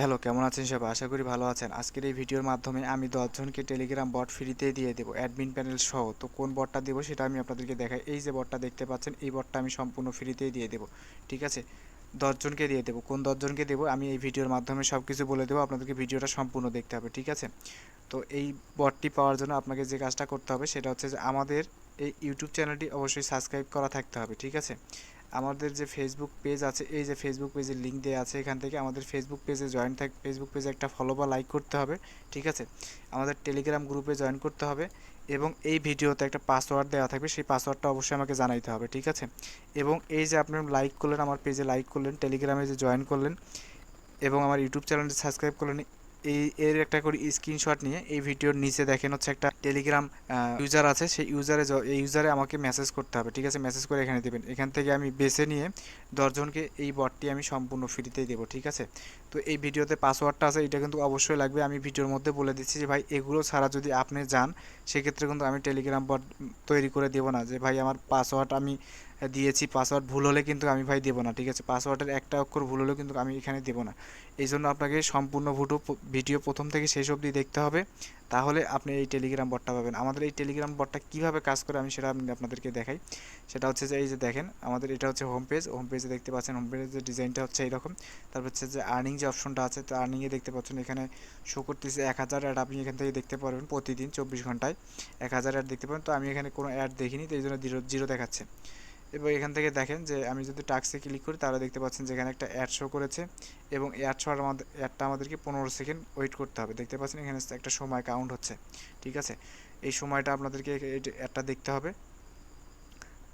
Hello, কেমন আছেন সবাই? আশা করি ভালো আছেন। আজকের এই ভিডিওর মাধ্যমে আমি দশজনকে টেলিগ্রাম বট ফ্রিতে দিয়ে দেবো অ্যাডমিন প্যানেল সহ। তো কোন বটটা দেবো সেটা আমি আপনাদেরকে দেখাই। এই যে বটটা দেখতে পাচ্ছেন, এই বটটা আমি সম্পূর্ণ ফ্রিতেই দিয়ে দেবো, ঠিক আছে? দশজনকে দিয়ে দেবো। কোন দশজনকে দেবো, আমি এই ভিডিওর মাধ্যমে সব কিছু বলে দেবো, আপনাদেরকে ভিডিওটা সম্পূর্ণ দেখতে হবে, ঠিক আছে? তো এই বটটি পাওয়ার জন্য আপনাকে যে কাজটা করতে হবে, সেটা হচ্ছে যে আমাদের এই ইউটিউব চ্যানেলটি অবশ্যই সাবস্ক্রাইব করা থাকতে হবে, ঠিক আছে? আমাদের যে ফেসবুক পেজ আছে, এই যে ফেসবুক পেজের লিঙ্ক দেওয়া আছে, এখান থেকে আমাদের ফেসবুক পেজে জয়েন থাক ফেসবুক পেজে একটা ফলো বা লাইক করতে হবে, ঠিক আছে? আমাদের টেলিগ্রাম গ্রুপে জয়েন করতে হবে এবং এই ভিডিওতে একটা পাসওয়ার্ড দেওয়া থাকবে, সেই পাসওয়ার্ডটা অবশ্যই আমাকে জানাইতে হবে, ঠিক আছে? এবং এই যে আপনি লাইক করলেন, আমার পেজে লাইক করলেন টেলিগ্রামে যে জয়েন করলেন এবং আমার ইউটিউব চ্যানেলটি সাবস্ক্রাইব করলেন এই, এর একটা করে স্ক্রিনশট নিয়ে এই ভিডিওর নিচে দেখেন হচ্ছে একটা টেলিগ্রাম ইউজার আছে। সেই ইউজারে এই ইউজারে আমাকে মেসেজ করতে হবে, ঠিক আছে? মেসেজ করে এখানে দেবেন। এখান থেকে আমি বেছে নিয়ে দশজনকে এই বটটি আমি সম্পূর্ণ ফ্রিতেই দেবো, ঠিক আছে? তো এই ভিডিওতে পাসওয়ার্ডটা আছে, এটা কিন্তু অবশ্যই লাগবে। আমি ভিডিওর মধ্যে বলে দিচ্ছি যে, ভাই, এগুলো ছাড়া যদি আপনি যান, সেক্ষেত্রে কিন্তু আমি টেলিগ্রাম বট তৈরি করে দেবো না। যে, ভাই, আমার পাসওয়ার্ড আমি দিয়েছি পাসওয়ার্ড ভুল হলে কিন্তু আমি ভাই দেবো না, ঠিক আছে? পাসওয়ার্ডের একটা অক্ষর ভুল হলেও কিন্তু আমি এখানে দেবো না। এই জন্য আপনাকে সম্পূর্ণ ভুটো, ভিডিও প্রথম থেকে শেষ অবধি দেখতে হবে। তাহলে আপনি এই টেলিগ্রাম বটটা পাবেন। আমাদের এই টেলিগ্রাম বটটা কীভাবে কাজ করে আমি সেটা আমি আপনাদেরকে দেখাই। সেটা হচ্ছে যে, এই যে দেখেন, আমাদের এটা হচ্ছে হোম পেজ হোম পেজে দেখতে পাচ্ছেন হোম পেজের ডিজাইনটা হচ্ছে এইরকম। তারপর হচ্ছে যে আর্নিং যে অপশনটা আছে, তো আর্নিংয়ে দেখতে পাচ্ছেন, এখানে শো করতেছে এক হাজার অ্যাড আপনি এখান থেকে দেখতে পারবেন প্রতিদিন চব্বিশ ঘন্টায়। এক হাজার অ্যাড দেখতে পাবেন তো আমি এখানে কোনো অ্যাড দেখিনি, তো এই জন্য জিরো জিরো দেখাচ্ছে। এবং এখান থেকে দেখেন যে আমি যদি টাক্সে ক্লিক করি, তাহলে দেখতে পাচ্ছেন যে এখানে একটা অ্যাড শো করেছে এবং অ্যাড শো আমাদের অ্যাডটা আমাদেরকে পনেরো সেকেন্ড ওয়েট করতে হবে। দেখতে পাচ্ছেন এখানে একটা সময় কাউন্ট হচ্ছে, ঠিক আছে? এই সময়টা আপনাদেরকে অ্যাডটা দেখতে হবে,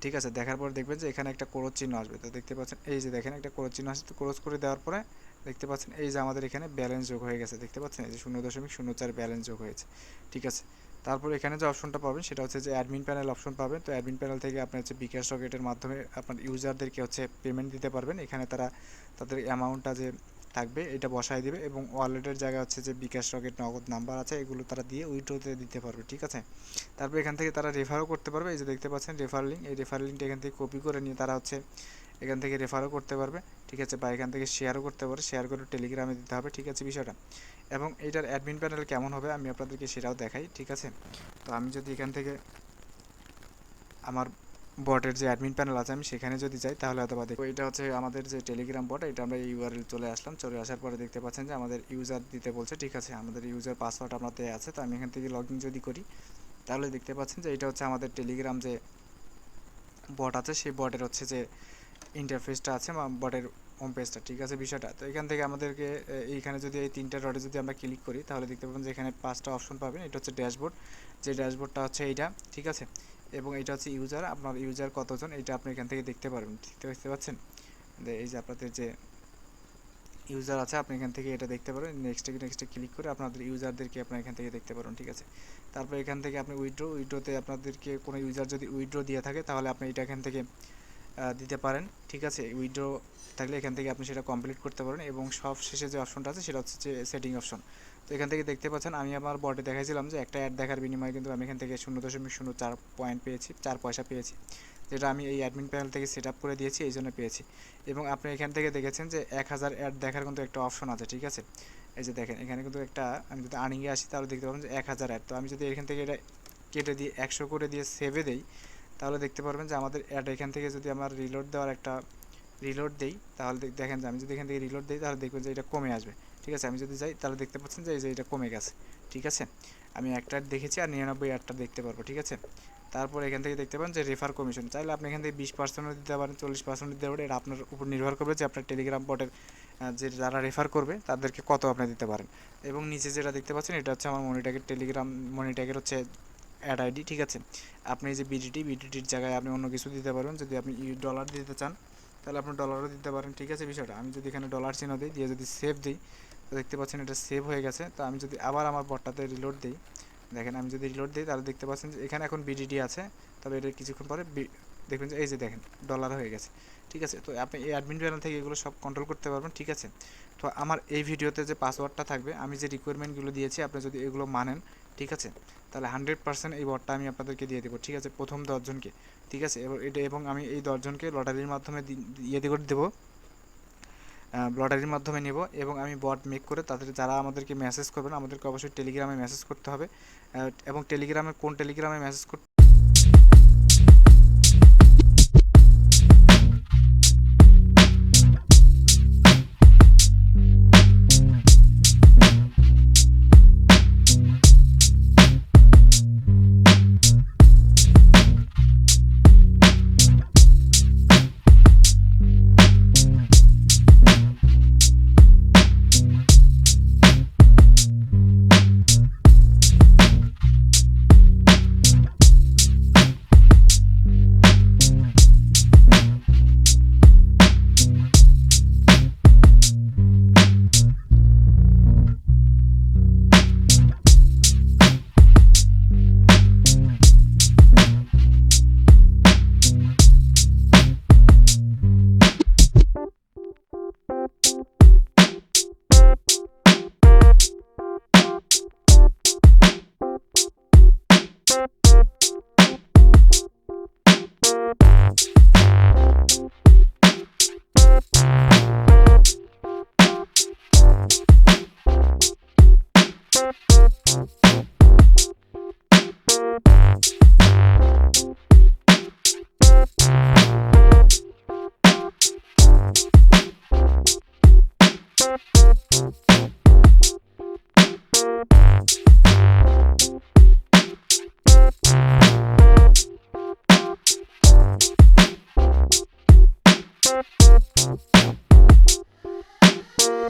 ঠিক আছে? দেখার পর দেখবেন যে এখানে একটা ক্রোচ চিহ্ন আসবে। তো দেখতে পাচ্ছেন, এই যে দেখেন একটা ক্রোচ চিহ্ন আসছে, তো ক্রোচ করে দেওয়ার পরে দেখতে পাচ্ছেন এই যে আমাদের এখানে ব্যালেন্স যোগ হয়ে গেছে। দেখতে পাচ্ছেন এই যে শূন্য দশমিক শূন্য চার ব্যালেন্স যোগ হয়েছে, ঠিক আছে? তারপর এখানে যে অপশনটা পাবেন সেটা হচ্ছে যে অ্যাডমিন প্যানেল অপশন পাবেন। তো অ্যাডমিন প্যানেল থেকে আপনি হচ্ছে বিকাশ রকেটের মাধ্যমে আপনার ইউজারদেরকে হচ্ছে পেমেন্ট দিতে পারবেন। এখানে তারা তাদের অ্যামাউন্টটা যে থাকবে, এটা বসাই দেবে এবং ওয়ালেটের জায়গা হচ্ছে যে বিকাশ রকেট নগদ নাম্বার আছে, এগুলো তারা দিয়ে উইড্রোতে দিতে পারবে, ঠিক আছে? তারপর এখান থেকে তারা রেফারও করতে পারবে, এই যে দেখতে পাচ্ছেন রেফার লিঙ্ক, এই রেফার লিঙ্কটা এখান থেকে কপি করে নিয়ে তারা হচ্ছে এখান থেকে রেফারও করতে পারবে, ঠিক আছে? বা এখান থেকে শেয়ারও করতে পারে শেয়ার করে টেলিগ্রামে দিতে হবে, ঠিক আছে বিষয়টা? এবং এটার অ্যাডমিন প্যানেল কেমন হবে আমি আপনাদেরকে সেটাও দেখাই, ঠিক আছে? তো আমি যদি এখান থেকে আমার বটের যে অ্যাডমিন প্যানেল আছে, আমি সেখানে যদি যাই, তাহলে অথবা দেখো এটা হচ্ছে আমাদের যে টেলিগ্রাম বট এটা আমরা ইউআরএল চলে আসলাম। চলে আসার পরে দেখতে পাচ্ছেন যে আমাদের ইউজার দিতে বলছে, ঠিক আছে, আমাদের ইউজার পাসওয়ার্ড আপনাদের আছে, তো আমি এখান থেকে লগ ইন যদি করি, তাহলে দেখতে পাচ্ছেন যে এটা হচ্ছে আমাদের টেলিগ্রাম যে বট আছে, সেই বটের হচ্ছে যে ইন্টারফেসটা আছে বা বটের হোম পেজটা ঠিক আছে বিষয়টা? তো এখান থেকে আমাদেরকে এইখানে যদি এই তিনটা রডে যদি আমরা ক্লিক করি, তাহলে দেখতে পাবেন যে এখানে পাঁচটা অপশন পাবেন। এটা হচ্ছে ড্যাশবোর্ড যে ড্যাশবোর্ডটা হচ্ছে এইটা, ঠিক আছে? এবং এটা হচ্ছে ইউজার আপনার ইউজার কতজন, এটা আপনি এখান থেকে দেখতে পারবেন। দেখতে পাচ্ছেন? এই যে আপনাদের যে ইউজার আছে, আপনি এখান থেকে এটা দেখতে পারেন নেক্সটে নেক্সটে ক্লিক করে আপনাদের ইউজারদেরকে আপনার এখান থেকে দেখতে পারেন ঠিক আছে? তারপর এখান থেকে আপনি উইড্রো উইড্রোতে আপনাদেরকে কোনো ইউজার যদি উইড্রো দিয়ে থাকে, তাহলে আপনি এটা এখান থেকে দিতে পারেন, ঠিক আছে? উইড্রো থাকলে এখান থেকে আপনি সেটা কমপ্লিট করতে পারেন এবং সব শেষে যে অপশনটা আছে, সেটা হচ্ছে যে সেটিং অপশন তো এখান থেকে দেখতে পাচ্ছেন, আমি আমার বটে দেখাইছিলাম যে একটা অ্যাড দেখার বিনিময়ে কিন্তু আমি এখান থেকে শূন্য দশমিক শূন্য চার পয়েন্ট পেয়েছি, চার পয়সা পেয়েছি। যেটা আমি এই অ্যাডমিন প্যানেল থেকে সেট আপ করে দিয়েছি, এই জন্য পেয়েছি। এবং আপনি এখান থেকে দেখেছেন যে এক হাজার অ্যাড দেখার কিন্তু একটা অপশন আছে, ঠিক আছে? এই যে দেখেন, এখানে কিন্তু একটা, আমি যদি আর্নিংয়ে আসি তাহলে দেখতে পাবেন যে এক হাজার অ্যাড তো আমি যদি এখান থেকে এটা কেটে দিয়ে একশো করে দিয়ে সেভে দেই, তাহলে দেখতে পারবেন যে আমাদের অ্যাড এখান থেকে যদি আমার রিলোড দেওয়ার একটা রিলোড দেই, তাহলে দেখেন যে আমি যদি এখান থেকে রিলোড দিই, তাহলে দেখবেন যে এটা কমে আসবে। ঠিক আছে? আমি যদি যাই, তাহলে দেখতে পাচ্ছেন যে এই যে এটা কমে গেছে। ঠিক আছে? আমি একটা দেখেছি আর নিরানব্বই আটটা দেখতে পারব, ঠিক আছে? তারপর এখান থেকে দেখতে পান যে রেফার কমিশন চাইলে আপনি এখান থেকে বিশ পার্সেন্টও দিতে পারেন, চল্লিশ পার্সেন্ট দিতে পারেন। এটা আপনার উপর নির্ভর করবে যে আপনার টেলিগ্রাম বটের যে যারা রেফার করবে, তাদেরকে কত আপনি দিতে পারেন। এবং নিচে যেটা দেখতে পাচ্ছেন, এটা হচ্ছে আমার মনিট্যাগের টেলিগ্রাম মনিট্যাগের হচ্ছে অ্যাড আইডি ঠিক আছে? আপনি যে বিডিটি বিডিটির জায়গায় আপনি অন্য কিছু দিতে পারবেন। যদি আপনি ডলার দিতে চান, তাহলে আপনি ডলারও দিতে পারেন, ঠিক আছে বিষয়টা? আমি যদি এখানে ডলার চিহ্ন দিই, দিয়ে যদি সেভ দিই দেখতে পাচ্ছেন এটা সেভ হয়ে গেছে। তো আমি যদি আবার আমার বটটাতে রিলোড দিই, দেখেন আমি যদি রিলোড দিই, তাহলে দেখতে পাচ্ছেন যে এখানে এখন বিডিটি আছে। তবে এটা কিছুক্ষণ পরে দেখবেন যে এই যে দেখেন ডলার হয়ে গেছে। ঠিক আছে? তো আপনি এই অ্যাডমিন প্যানেল থেকে এগুলো সব কন্ট্রোল করতে পারবেন, ঠিক আছে? তো আমার এই ভিডিওতে যে পাসওয়ার্ডটা থাকবে, আমি যে রিকোয়ারমেন্টগুলো দিয়েছি, আপনি যদি এগুলো মানেন, ঠিক আছে? তাহলে হান্ড্রেড পার্সেন্ট এই বটটা আমি আপনাদেরকে দিয়ে দেবো, ঠিক আছে? প্রথম দশজনকে, ঠিক আছে? এবং এটা এবং আমি এই দশজনকে লটারির মাধ্যমে করে দেবো। লটারির মাধ্যমে নেব এবং আমি বট মেক করে তাদের যারা আমাদেরকে মেসেজ করবেন, আমাদেরকে অবশ্যই টেলিগ্রামে মেসেজ করতে হবে। এবং টেলিগ্রামে কোন টেলিগ্রামে মেসেজ করতে